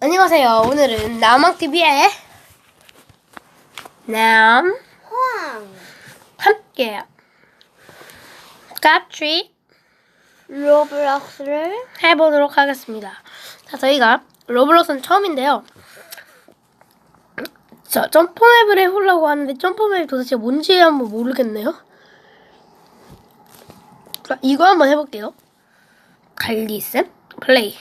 안녕하세요. 오늘은 남학TV의 남 황 함께 깝트리 로블록스를 해보도록 하겠습니다. 자, 저희가 로블록스는 처음인데요. 자, 점프맵을 해보려고 하는데 점프맵이 도대체 뭔지 한번 모르겠네요. 자, 이거 한번 해볼게요. 갈리쌤 플레이.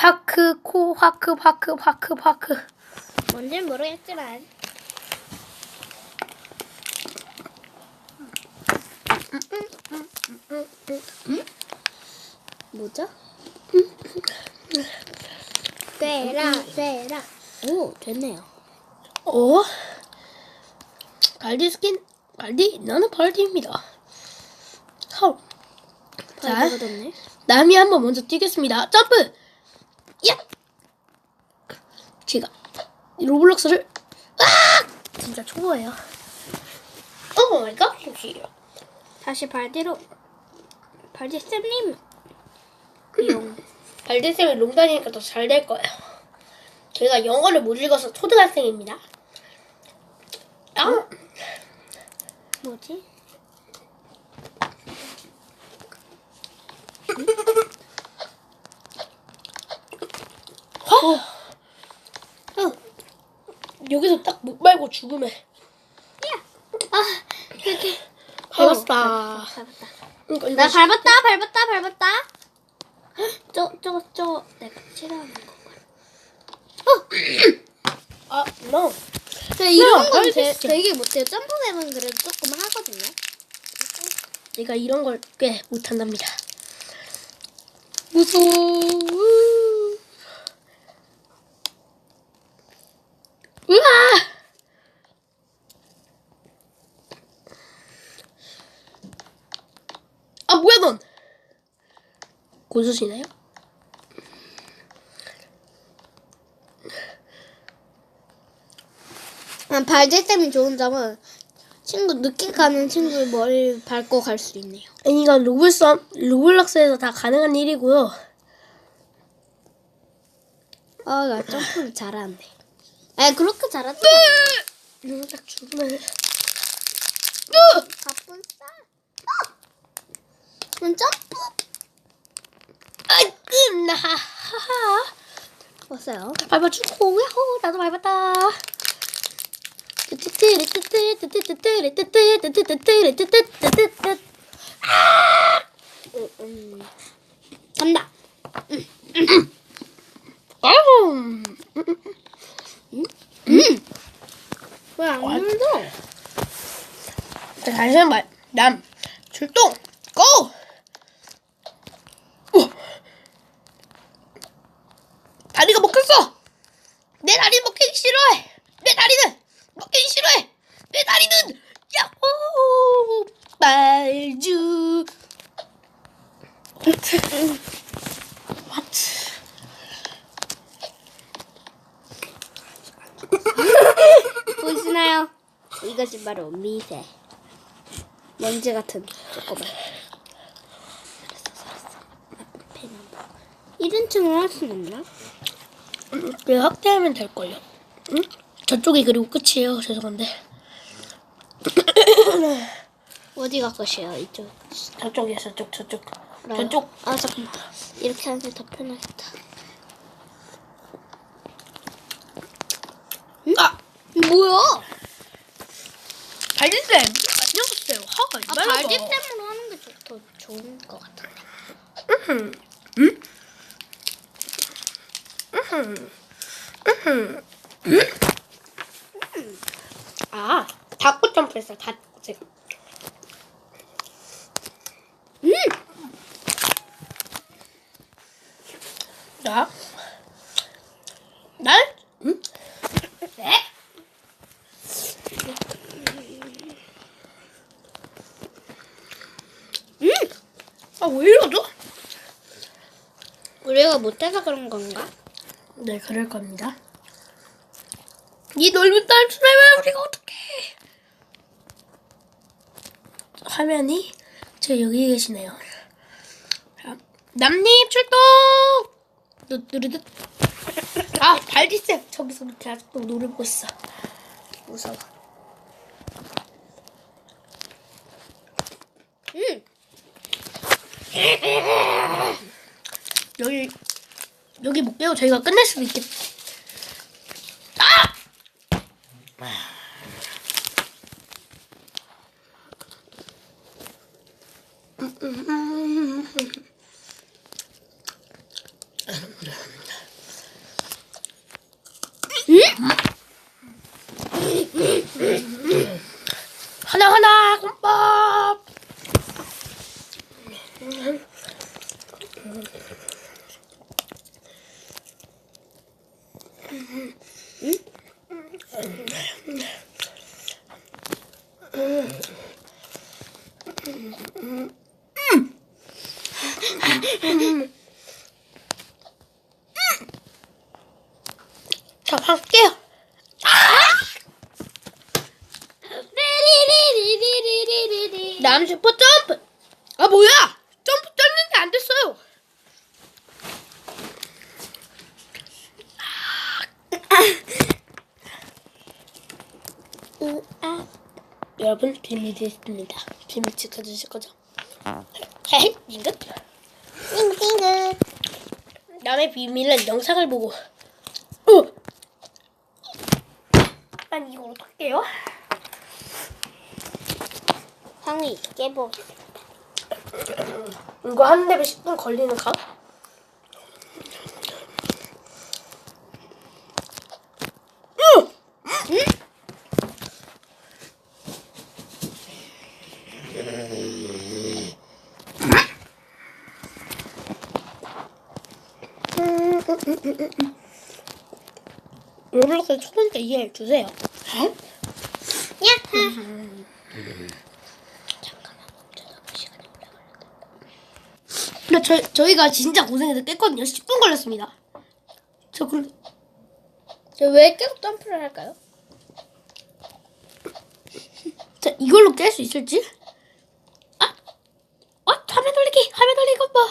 파크 코 화크 파크 파크 파크. 뭔지 모르겠지만 뭐죠? 쇠라 쇠라 오 됐네요 어? 갈디 스킨 갈디 나는 발디입니다. 헐. 자, 남이 한번 먼저 뛰겠습니다. 점프! 야! 제가 로블록스를 아! 진짜 초보예요. 오 마이 갓. 다시 발디로 발디 쌤님 이용 발디쌤이 롱다니니까 더 잘 될 거예요. 제가 영어를 못 읽어서 초등학생입니다. 아, 뭐지? 어. 여기서 딱목 말고 죽음에 아 이렇게 밟았다. 밟았다 그러니까 나 이거 밟았다 밟았다 밟았다 저 저거 저거 내가 싫어하는 거 아, no. 네, 이런 건 되. 되게 못해요. 점프맵은 그래도 조금 하거든요. 내가 이런 걸 꽤 못한답니다. 무서워. 으아! 아, 뭐야, 넌? 고수시나요? 아, 발제템이 좋은 점은 친구 늦게 가는 친구 머리를 밟고 갈 수 있네요. 아니, 이건 로블썸, 로블록스에서 다 가능한 일이고요. 아, 나 점프를 잘하는데. 아, 그렇게 잘하지 이거 딱 죽으면. 가쁜 싸. 어! 점프. 아, 끝나. 하하. 왔어요. 밟아주고, 야호, 나도 밟았다. 음, 간다. 아우. 왜안? 자, 다시 한 번. 남, 출동, 고! 오. 다리가 먹혔어! 내 다리 먹히기 싫어해! 내 다리는 먹히기 싫어해! 내 다리는! 야호! 말주! What? 보이시나요? 이것이 바로 미세. 먼지 같은 조그만. 이런 층을 할 수는 없나? 그 확대하면 될걸요. 응? 저쪽이 그리고 끝이에요. 죄송한데. 어디가 끝이에요? 이쪽. 저쪽이야, 저쪽, 저쪽. 알아요. 저쪽. 아 잠깐만. 이렇게 하는 게 더 편하겠다. 아! 뭐야? 발진쌤! 안녕하세요. 화가 아 발디 때문에 하는 게 더 좋은 것 같은데. 아, 닭꼬 점프했어요. 닭꼬 제가. 음. 나? 날? 응? 네? 음. 아, 왜 이러죠? 우리가 못해서 그런 건가? 네, 그럴 겁니다. 이 넓은 딸출하면 우리가 어떡해? 화면이 제 여기 계시네요. 자, 남님 출동! 누르듯. 아, 발디쌤 저기서 이렇게 아직도 노래보고 있어. 무서워. 음. 여기 여기 못 깨고 저희가 끝낼 수도 있겠. 아! 하나 하나 곰밥. 자, 할게요. 남 슈퍼 점프. 아 뭐야? 점프 떴는데 안 됐어요. 여러분 비밀이 있습니다. 비밀 지켜주실 거죠? 헤헤 잉긋. 띵띵은. 남의 비밀은 영상을 보고. 어. 아니 이거 어떡해요? 형이 깨보. 이거 하는데 10분 걸리는 가? 로블록스 초보니까 이해해 주세요. 야하. 근데 저, 저희가 진짜 고생해서 깼거든요. 10분 걸렸습니다. 저 그럼 왜 계속 점프를 할까요? 자, 이걸로 깰 수 있을지? 아! 어? 화면 돌리기! 화면 돌리기 뭐!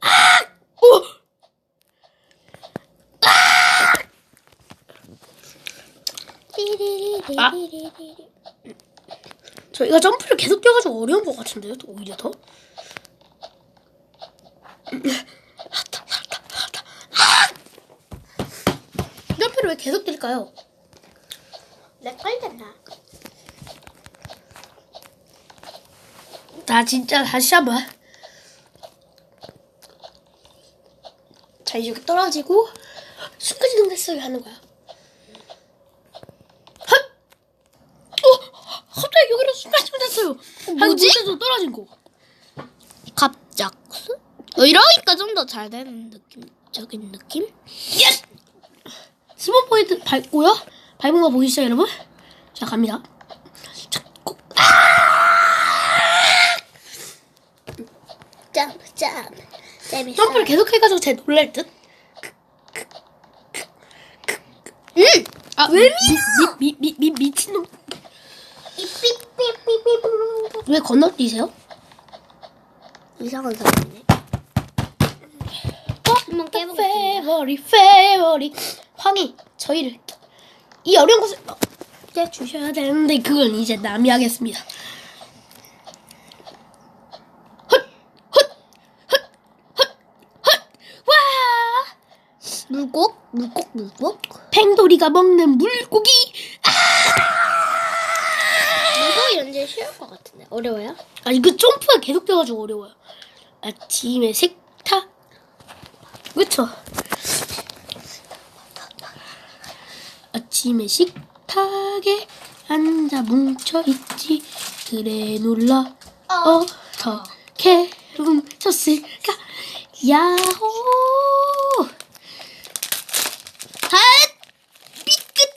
아! 오! 아. 저희가 점프를 계속 뛰어가지고 어려운 것 같은데요? 또 오히려 더? 점프를 왜 계속 뛸까요? 내 걸렸나? 나 진짜 다시 한번. 자, 이렇게 떨어지고 순간이동 됐어요 하는 거야. 헛! 어! 갑자기 여기로 순간이동 됐어요. 뭐지? 도 떨어진 거. 갑작스? 어, 이러니까 좀 더 잘 되는 느낌적인 느낌? 예스! 스폰 포인트 밟고요. 밟은 거 보이시죠, 여러분? 자, 갑니다. 자, 꼭. 점프 점프. 재밌어. 점프를 계속 해가지고 제 놀랄 듯. 응. 아, 왜 미, 미, 미, 미, 미친놈. 삐삐삐삐삐. 왜 건너뛰세요? 이상한 사람이네. 어? 한번 깨보겠습니다. 페버리 페버리 황이 저희를 이 어려운 것을 이제 주셔야 되는데 그건 이제 남이 하겠습니다. 헛! 헛! 헛! 헛! 헛! 와! 물고? 물고 물고? 팽돌이가 먹는 물고기 물고 연재 쉬울 것 같은데. 어려워요? 아 이거 점프가 계속 돼가지고 어려워요. 아침에 식탁 그쵸? 아침에 식탁에 앉아 뭉쳐있지 그래 놀라 어 떻게 훔쳤을까 야호 아 삐끗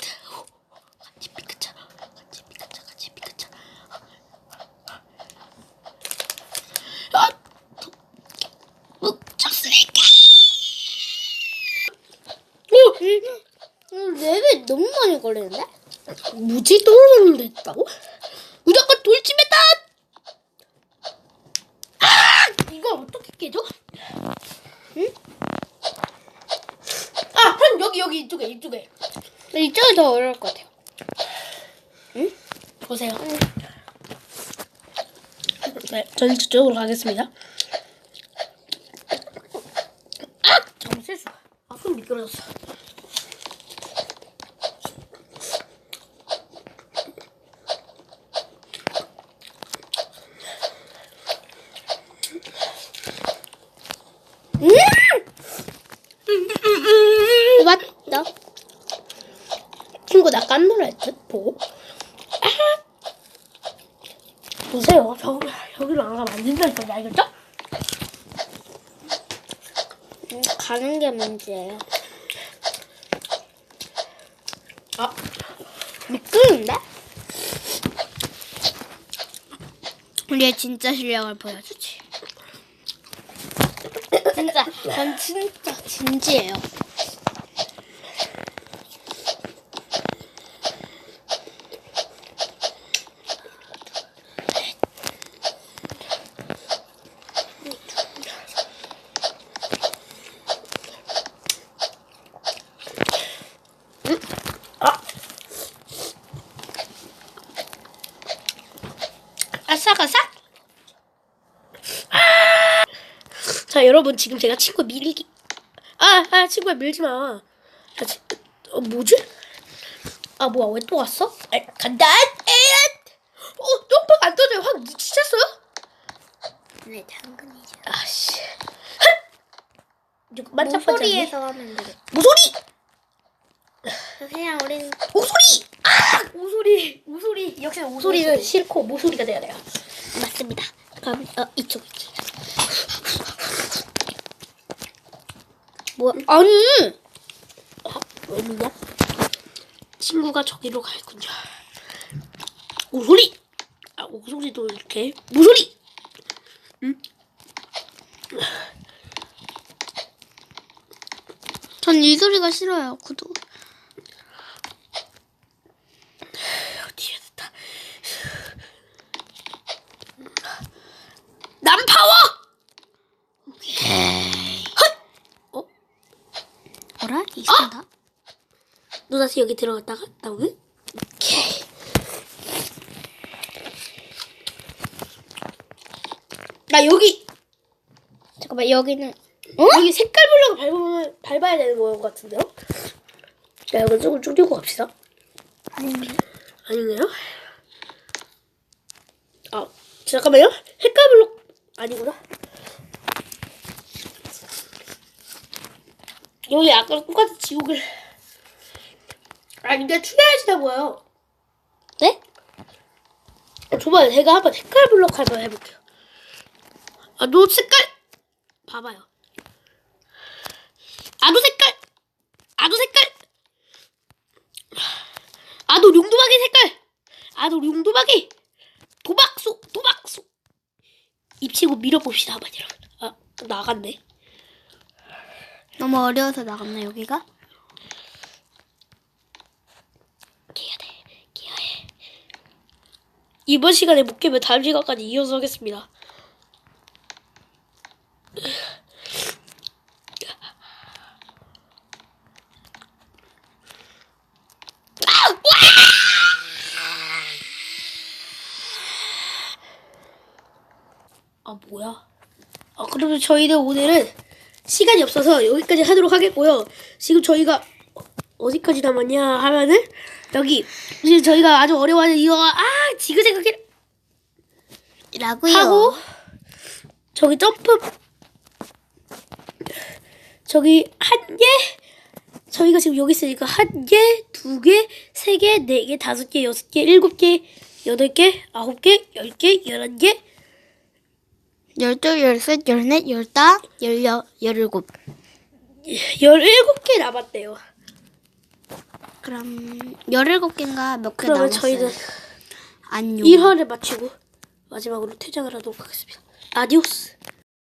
같이 삐끗자 같이 삐끗자 같이 삐끗자 아 뭉쳤을까 오! 음, 많이 걸리는데? 뭐지 떨어졌는데 했다고? 무조건 돌침했다! 아! 이걸 어떻게 깨져? 응? 이쪽에 이쪽에 근데 이쪽이 더 어려울 것 같아요. 보세요. 네, 저는 저쪽으로 가겠습니다. 아! 잠깐 실수. 아, 손 미끄러졌어. 맞다. 친구 나 깐노라 듯 보고. 아! 보세요. 저 여기로 안 가면 안 된다니까 알겠죠? 음, 가는 게 문제예요. 아, 미끄는데? 우리의 진짜 실력을 보여주지. 진짜, 전 진짜 진지해요. 아. 아삭아삭. 아! 자, 여러분 지금 제가 친구 밀기. 아, 아, 친구야 밀지 마. 아, 지, 어, 뭐지? 아, 뭐야, 왜 또 왔어? 아, 간다. 에잇! 어, 점프 안 떠져요. 확 미치셨어요? 네, 당근이죠. 아씨. 반짝반짝해. 모서리에서 하면 되겠다. 모서리! 그냥 우린 오소리! 아! 오소리! 오소리! 역시 오소리는 싫고 모소리가 돼야 돼요. 맞습니다. 그럼 어, 이쪽 이쪽. 뭐 아니 아, 왜 미냐? 친구가 저기로 갈군요. 오소리! 아, 오소리도 이렇게. 모소리! 전이 소리가 싫어요. 구두. 어디에 됐다. 남파워! 어? 뭐라? 이상다. 너 다시 여기 들어갔다가 나오게? 오케이. 나 여기 잠깐만 여기는 여기 색깔 블럭을 밟으면 밟아야 되는 거 같은데요? 자, 이거 조금 줄이고 갑시다. 아닌데. 아닌가요? 아, 잠깐만요. 색깔 블럭 아니구나. 여기 아까 똑같은 지옥을. 아, 근데 추가하시다 보여요. 네? 어, 저번에 제가 한번 색깔 블럭 한번 해볼게요. 아, 너 색깔 봐봐요. 아도 색깔, 아도 색깔, 아도 용도박이 색깔, 아도 용도박이 도박수, 도박수. 입치고 밀어봅시다, 한번 여러분. 아, 나갔네. 너무 어려워서 나갔나 여기가? 깨야 돼, 깨야 해. 이번 시간에 못 깨면 다음 시간까지 이어서 하겠습니다. 아 뭐야? 아 그러면 저희는 오늘은 시간이 없어서 여기까지 하도록 하겠고요. 지금 저희가 어- 어디까지 남았냐 하면은 여기 지금 저희가 아주 어려워하는 이거 아 지그재그게 라고요. 하고 저기 점프 저기 한 개 저희가 지금 여기 있으니까 한 개, 두 개, 세 개, 네 개, 다섯 개, 여섯 개, 일곱 개, 여덟 개, 아홉 개, 열 개, 열한 개, 열둘, 열셋, 열넷, 열다, 열여, 열일곱. 열일곱 개 남았대요. 그럼 열일곱 개인가 몇 개 남았어요? 저희는 안녕. 1화를 마치고 마지막으로 퇴장을 하도록 하겠습니다. 아디오스.